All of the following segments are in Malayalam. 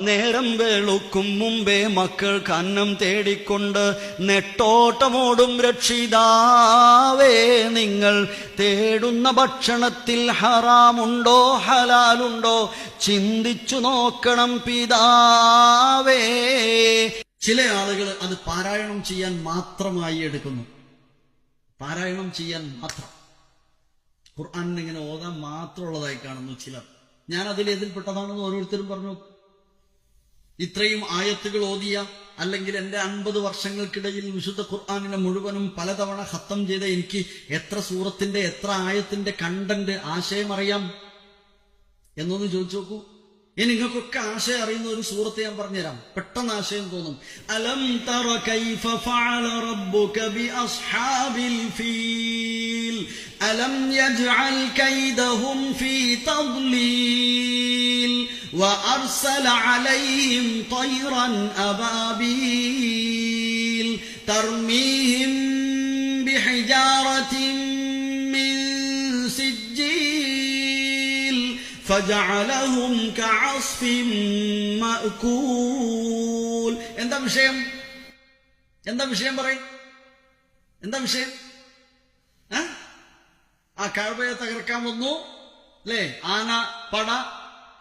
നേരം വെളുക്കും മുമ്പേ മക്കൾ കന്നം തേടിക്കൊണ്ട് നെട്ടോട്ടമോടും രക്ഷിതാവേ നിങ്ങൾ തേടുന്ന ഭക്ഷണത്തിൽ ഹറാമുണ്ടോ ഹലാലുണ്ടോ ചിന്തിച്ചു നോക്കണം പിതാവേ. ചില ആളുകൾ അത് പാരായണം ചെയ്യാൻ മാത്രമായി എടുക്കുന്നു. പാരായണം ചെയ്യാൻ മാത്രം. ഖുർആൻ ഇങ്ങനെ ഓതാൻ മാത്രമുള്ളതായി കാണുന്നു ചിലർ. ഞാൻ അതിൽ എതിൽപ്പെട്ടതാണെന്ന് ഓരോരുത്തരും പറഞ്ഞു. ഇത്രയും ആയത്തുകൾ ഓതിയ അല്ലെങ്കിൽ എന്റെ അൻപത് വർഷങ്ങൾക്കിടയിൽ വിശുദ്ധ ഖുർആാനിനെ മുഴുവനും പലതവണ ഹത്തം ചെയ്ത എനിക്ക് എത്ര സൂറത്തിന്റെ എത്ര ആയത്തിന്റെ കണ്ടന്റ് ആശയം അറിയാം എന്നൊന്ന് ചോദിച്ചു നോക്കൂ. ഇനി നിങ്ങൾക്കൊക്കെ ആശയം അറിയുന്ന ഒരു സൂറത്ത് ഞാൻ പറഞ്ഞുതരാം. പെട്ടെന്ന് ആശയം തോന്നും. അലം തറ കൈഫ ഫഅല റബ്ബുക ബി അസ്ഹാബിൽ ഫീൽ. അലം യജ്അൽ കൈദഹും ഫീ തദ്ലീൽ. وأرسل عليهم طيرا أبابيل ترميهم بحجارة من سجيل فجعلهم كعصف مأكول എന്താ വിഷയം എന്താ വിഷയം പറയും എന്താ വിഷയം ആ? ആ കഴവയെ തകർക്കാൻ വന്നു അല്ലേ ആന പട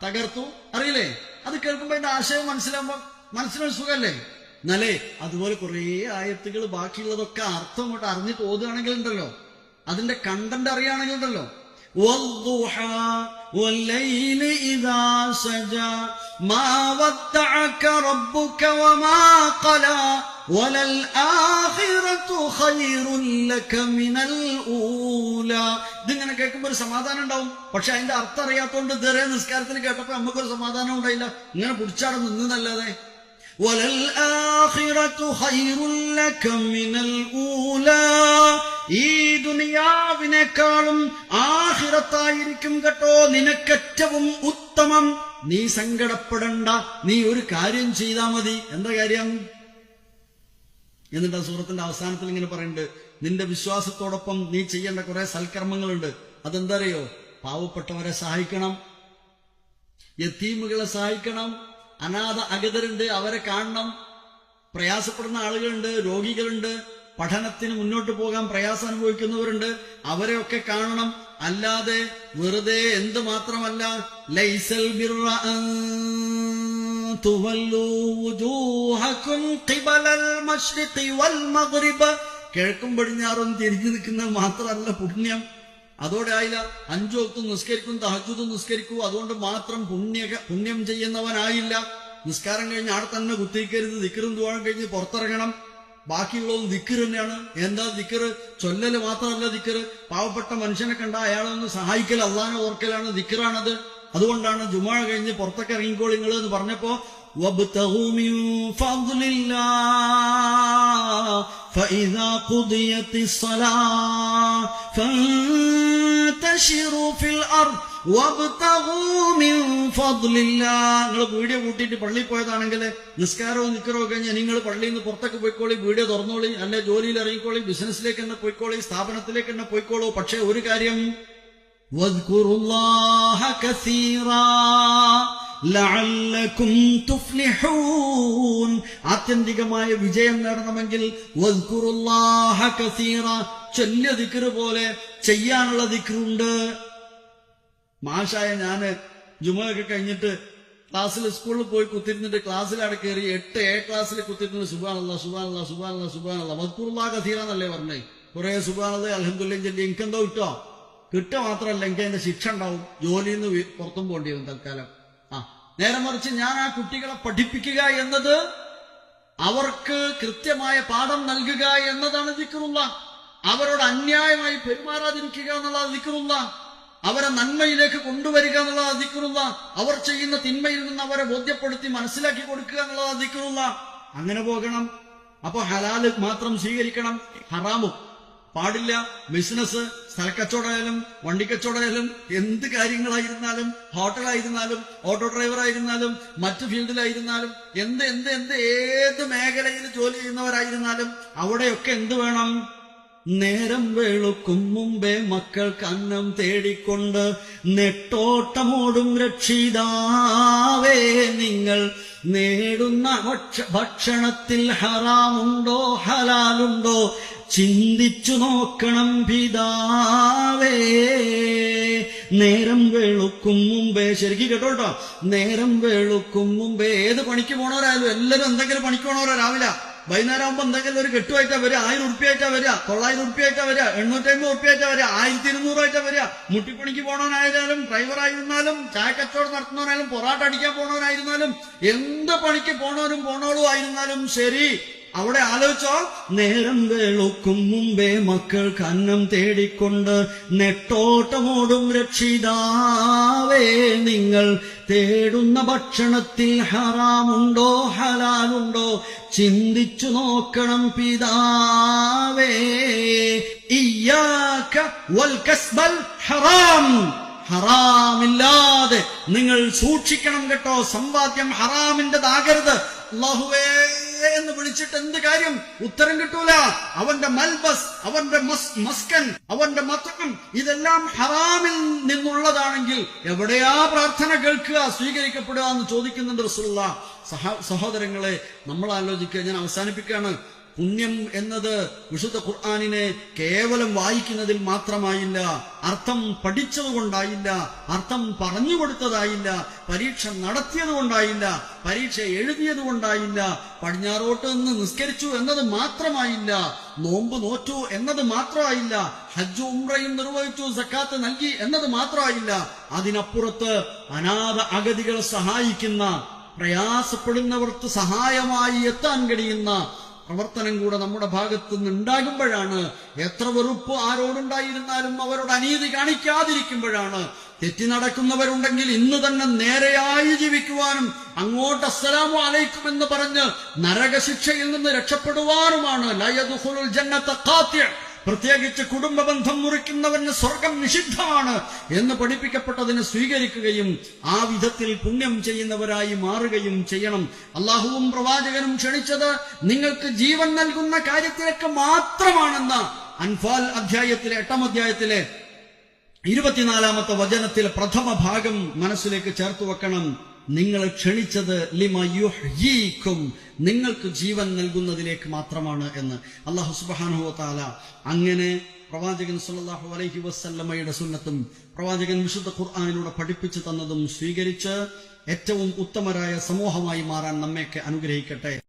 തകർത്തു. അറിയില്ലേ? അത് കേൾക്കുമ്പോ എന്റെ ആശയം മനസ്സിലാവുമ്പോ മനസ്സിനൊരു സുഖമല്ലേ എന്നാലേ അതുപോലെ കുറേ ആയത്തുകൾ ബാക്കിയുള്ളതൊക്കെ അർത്ഥം അങ്ങോട്ട് അറിഞ്ഞിട്ട് ഓതുകയാണെങ്കിൽ ഉണ്ടല്ലോ. അതിന്റെ കണ്ടന്റ് അറിയുകയാണെങ്കിൽ ഉണ്ടല്ലോ. ഇതാ സജ മാ റബ്ബുക വമാ ഇതിങ്ങനെ കേൾക്കുമ്പോൾ ഒരു സമാധാനം ഉണ്ടാവും. പക്ഷെ അതിന്റെ അർത്ഥം അറിയാത്തതുകൊണ്ട് ഇതുവരെ നിസ്കാരത്തിന് കേട്ടപ്പോൾ നമുക്കൊരു സമാധാനം ഉണ്ടായില്ല. ഇങ്ങനെ പിടിച്ചാടെ നിന്നതല്ലാതെ. ഈ ദുനിയാവിനേക്കാളും ആഹിറത്തായിരിക്കും കേട്ടോ നിനക്കേറ്റവും ഉത്തമം. നീ സങ്കടപ്പെടണ്ട. നീ ഒരു കാര്യം ചെയ്താൽ മതി. എന്താ കാര്യം? എന്നിട്ട് ആ സൂറത്തിന്റെ അവസാനത്തിൽ ഇങ്ങനെ പറയുന്നുണ്ട് നിന്റെ വിശ്വാസത്തോടൊപ്പം നീ ചെയ്യേണ്ട കുറെ സൽക്കർമ്മങ്ങളുണ്ട്. അതെന്താ അറിയോ പാവപ്പെട്ടവരെ സഹായിക്കണം. യത്തീമുകളെ സഹായിക്കണം. അനാഥ അഗതരുണ്ട് അവരെ കാണണം. പ്രയാസപ്പെടുന്ന ആളുകളുണ്ട് രോഗികളുണ്ട്. പഠനത്തിന് മുന്നോട്ട് പോകാൻ പ്രയാസം അനുഭവിക്കുന്നവരുണ്ട്. അവരെയൊക്കെ കാണണം. അല്ലാതെ വെറുതെ എന്ത് മാത്രമല്ല ലൈസൽ കിഴക്കും പടിഞ്ഞാറും തിരിഞ്ഞു നിൽക്കുന്ന മാത്രമല്ല പുണ്യം. അതോടെ ആയില്ല അഞ്ചു വക്തും നിസ്കരിക്കും തഹജുദും നിസ്കരിക്കൂ. അതുകൊണ്ട് മാത്രം പുണ്യ പുണ്യം ചെയ്യുന്നവനായില്ല. നിസ്കാരം കഴിഞ്ഞ് ആടെ തന്നെ കുത്തിക്കരുത് ദിക്കറും തുവാൻ കഴിഞ്ഞ് പുറത്തിറങ്ങണം. ബാക്കിയുള്ളതും ദിക്കർ തന്നെയാണ്. എന്താ ദിക്കർ ചൊല്ലല് മാത്രമല്ല ദിക്കർ പാവപ്പെട്ട മനുഷ്യനെ കണ്ട അയാളെ ഒന്ന് സഹായിക്കൽ അള്ളാനെ ഓർക്കലാണ് ദിക്കറാണത്. അതുകൊണ്ടാണ് ജുമാ കഴിഞ്ഞ് പുറത്തൊക്കെ ഇറങ്ങിക്കോളി നിങ്ങൾ എന്ന് പറഞ്ഞപ്പോ وابتغوا من فضل الله فإذا قضيت الصلاة فانتشروا في الأرض وابتغوا من فضل الله നിങ്ങൾ വീഡിയോ കൂട്ടിയിട്ട് പള്ളിയിൽ പോയതാണെങ്കിൽ നിസ്കാരവും നിക്കറവും കഴിഞ്ഞ് നിങ്ങൾ പള്ളിയിൽ നിന്ന് പുറത്തൊക്കെ പോയിക്കോളി വീഡിയോ തുറന്നോളി അല്ലെ ജോലിയിൽ ഇറങ്ങിക്കോളി ബിസിനസ്സിലേക്ക് തന്നെ പോയിക്കോളി സ്ഥാപനത്തിലേക്ക് തന്നെ പോയിക്കോളൂ പക്ഷെ ഒരു കാര്യം واذكروا الله كثيرا ലഅല്ലക്കും തുഫ്ലിഹൂൻ ആത്യന്തികമായ വിജയം നേടണമെങ്കിൽ വദ്കുറുല്ലാഹ കസീറ ചൊല്ലിയ ദിക്റ് പോലെ ചെയ്യാനുള്ള ദിക്റുണ്ട് മാഷായ ഞാന് ജുമയൊക്കെ കഴിഞ്ഞിട്ട് ക്ലാസ്സിൽ സ്കൂളിൽ പോയി കുത്തിരുന്നിട്ട് ക്ലാസ്സിലവിടെ കയറി എട്ട് എ ക്ലാസ്സിൽ കുത്തിരുന്നിട്ട് സുബാനല്ല സുബാനല്ല സുബാനല്ല സുബാനല്ല വദ്കുറുല്ലാഹ കസീറ എന്നല്ലേ പറഞ്ഞേ കുറെ സുബാനല്ല അലഹമുല്ല ചൊല്ലി എനിക്കെന്തോ കിട്ടോ കിട്ടുക മാത്രമല്ല എനിക്ക് അതിന്റെ ശിക്ഷ ഉണ്ടാവും. ജോലിയിൽ നിന്ന് പുറത്തും പോകേണ്ടി വരും തൽക്കാലം. ആ നേരെ മറിച്ച് ഞാൻ ആ കുട്ടികളെ പഠിപ്പിക്കുക എന്നത് അവർക്ക് കൃത്യമായ പാഠം നൽകുക എന്നതാണ് ദിക്കറുള്ള അവരോട് അന്യായമായി പെരുമാറാതിരിക്കുക എന്നുള്ളത് ദിക്കറുള്ള അവരെ നന്മയിലേക്ക് കൊണ്ടുവരിക എന്നുള്ളത് ദിക്കറുള്ള അവർ ചെയ്യുന്ന തിന്മയിൽ നിന്ന് അവരെ ബോധ്യപ്പെടുത്തി മനസ്സിലാക്കി കൊടുക്കുക എന്നുള്ളത് ദിക്കറുള്ള അങ്ങനെ പോകണം. അപ്പൊ ഹലാൽ മാത്രം സ്വീകരിക്കണം. ഹറാമും. പാടില്ല. ബിസിനസ് സ്ഥലക്കച്ചവടമായാലും വണ്ടിക്കച്ചവടമായാലും എന്ത് കാര്യങ്ങളായിരുന്നാലും ഹോട്ടലായിരുന്നാലും ഓട്ടോ ഡ്രൈവറായിരുന്നാലും മറ്റ് ഫീൽഡിലായിരുന്നാലും എന്ത് എന്ത് എന്ത് ഏത് മേഖലയിൽ ജോലി ചെയ്യുന്നവരായിരുന്നാലും അവിടെയൊക്കെ എന്ത് വേണം? നേരം വെളുക്കും മുമ്പേ മക്കൾ അന്നം തേടിക്കൊണ്ട് നെട്ടോട്ടമോടും രക്ഷിതാവേ നിങ്ങൾ. നേടുന്ന ഭക്ഷണത്തിൽ ഹറാമുണ്ടോ ഹലാലുണ്ടോ? ചിന്തിച്ചു നോക്കണം പിതാവേ. നേരം വെളുക്കും മുമ്പേ ശരിക്കും കേട്ടോ കേട്ടോ. നേരം വെളുക്കും മുമ്പേ ഏത് പണിക്ക് പോണവരായാലും എല്ലാവരും എന്തെങ്കിലും പണിക്ക് പോണവരാ രാവിലെ. വൈകുന്നേരം ആകുമ്പോ എന്തെങ്കിലും ഒരു കെട്ടുമായിട്ടാ വരിക ആയിരം ഉറുപ്പിയായിട്ടാ വരിക തൊള്ളായിരം ഉറുപ്പിയായിട്ടാ വരിക എണ്ണൂറ്റമ്പത് ഉറുപ്പിയായിട്ടാ വരിക ആയിരത്തി ഇരുന്നൂറായിട്ടാ വരിക. മുട്ടിപ്പണിക്ക് പോണവനായാലും ഡ്രൈവറായിരുന്നാലും ചായ കച്ചവടം നടത്തുന്നവനായാലും പൊറാട്ട അടിക്കാൻ പോണവനായിരുന്നാലും എന്ത് പണിക്ക് പോണവരും പോണവളും ആയിരുന്നാലും ശരി. അവിടെ ആലോചിച്ചോ? നേരം വേളുക്കും മുമ്പേ മക്കൾ കന്നം തേടിക്കൊണ്ട് നെട്ടോട്ടമോടും രക്ഷിതാവേ നിങ്ങൾ തേടുന്ന ഭക്ഷണത്തിൽ ഹറാമുണ്ടോ ഹലാലുണ്ടോ? ചിന്തിച്ചു നോക്കണം പിതാവേ. ഹറാം. ഹറാമില്ലാതെ നിങ്ങൾ സൂക്ഷിക്കണം കേട്ടോ. സമ്പാദ്യം ഹറാമിന്റെതാകരുത്. അള്ളാഹുവേ എന്ന് വിളിച്ചിട്ട് എന്ത് കാര്യം? ഉത്തരം കിട്ടൂല. അവന്റെ മൽബസ് അവന്റെ മസ് മസ്കൻ അവന്റെ മത്തക്കം ഇതെല്ലാം ഹറാമിൽ നിന്നുള്ളതാണെങ്കിൽ എവിടെയാ പ്രാർത്ഥന കേൾക്കുക സ്വീകരിക്കപ്പെടുക എന്ന് ചോദിക്കുന്നുണ്ട് റസൂള്ള സഹോദരങ്ങളെ നമ്മൾ ആലോചിക്കുക ഞാൻ അവസാനിപ്പിക്കുകയാണ്. പുണ്യം എന്നത് വിശുദ്ധ ഖുർആാനിനെ കേവലം വായിക്കുന്നതിൽ മാത്രമായില്ല അർത്ഥം പഠിച്ചതുകൊണ്ടായില്ല അർത്ഥം പറഞ്ഞു കൊടുത്തതായില്ല പരീക്ഷ നടത്തിയതുകൊണ്ടായില്ല പരീക്ഷ എഴുതിയതുകൊണ്ടായില്ല പടിഞ്ഞാറോട്ട് നിന്ന് നിസ്കരിച്ചു എന്നത് മാത്രമായില്ല നോമ്പ് നോറ്റു എന്നത് മാത്രമായില്ല ഹജ്ജു ഉംറയും നിർവഹിച്ചു സക്കാത്ത് നൽകി എന്നത് മാത്രമായില്ല അതിനപ്പുറത്ത് അനാഥ അഗതികളെ സഹായിക്കുന്ന പ്രയാസപ്പെടുന്നവർക്ക് സഹായമായി എത്താൻ കഴിയുന്ന പ്രവർത്തനം കൂടെ നമ്മുടെ ഭാഗത്തു നിന്ന് ഉണ്ടാകുമ്പോഴാണ് എത്ര വെറുപ്പ് ആരോടുണ്ടായിരുന്നാലും അവരോട് അനീതി കാണിക്കാതിരിക്കുമ്പോഴാണ് തെറ്റി നടക്കുന്നവരുണ്ടെങ്കിൽ ഇന്ന് തന്നെ നേരെയായി ജീവിക്കുവാനും അങ്ങോട്ട് അസ്സലാമു അലൈക്കും എന്ന് പറഞ്ഞ് നരകശിക്ഷയിൽ നിന്ന് രക്ഷപ്പെടുവാനുമാണ് ലയദുഖുലുൽ ജന്നത്തെ ഖാത്തി' പ്രത്യേകിച്ച് കുടുംബ ബന്ധം മുറിക്കുന്നവന് സ്വർഗം നിഷിദ്ധമാണ് എന്ന് പഠിപ്പിക്കപ്പെട്ടതിനെ സ്വീകരിക്കുകയും ആ വിധത്തിൽ പുണ്യം ചെയ്യുന്നവരായി മാറുകയും ചെയ്യണം. അള്ളാഹുവും പ്രവാചകനും ക്ഷണിച്ചത് നിങ്ങൾക്ക് ജീവൻ നൽകുന്ന കാര്യത്തിലേക്ക് മാത്രമാണെന്ന് അൻഫാൽ അധ്യായത്തിലെ എട്ടാം അധ്യായത്തിലെ ഇരുപത്തിനാലാമത്തെ വചനത്തിൽ പ്രഥമ ഭാഗം മനസ്സിലേക്ക് ചേർത്ത് വെക്കണം. നിങ്ങൾ ക്ഷണിച്ചത് ലിമ നിങ്ങൾക്ക് ജീവൻ നൽകുന്നതിലേക്ക് മാത്രമാണ് എന്ന് അള്ളാഹു സുബ്ഹാനഹു താല അങ്ങനെ പ്രവാചകൻ സല്ലല്ലാഹു അലൈഹി വസ്ല്ലമ്മയുടെ സുന്നത്തും പ്രവാചകൻ വിശുദ്ധ ഖുർആാനിലൂടെ പഠിപ്പിച്ചു തന്നതും സ്വീകരിച്ച് ഏറ്റവും ഉത്തമരായ സമൂഹമായി മാറാൻ നമ്മയൊക്കെ അനുഗ്രഹിക്കട്ടെ.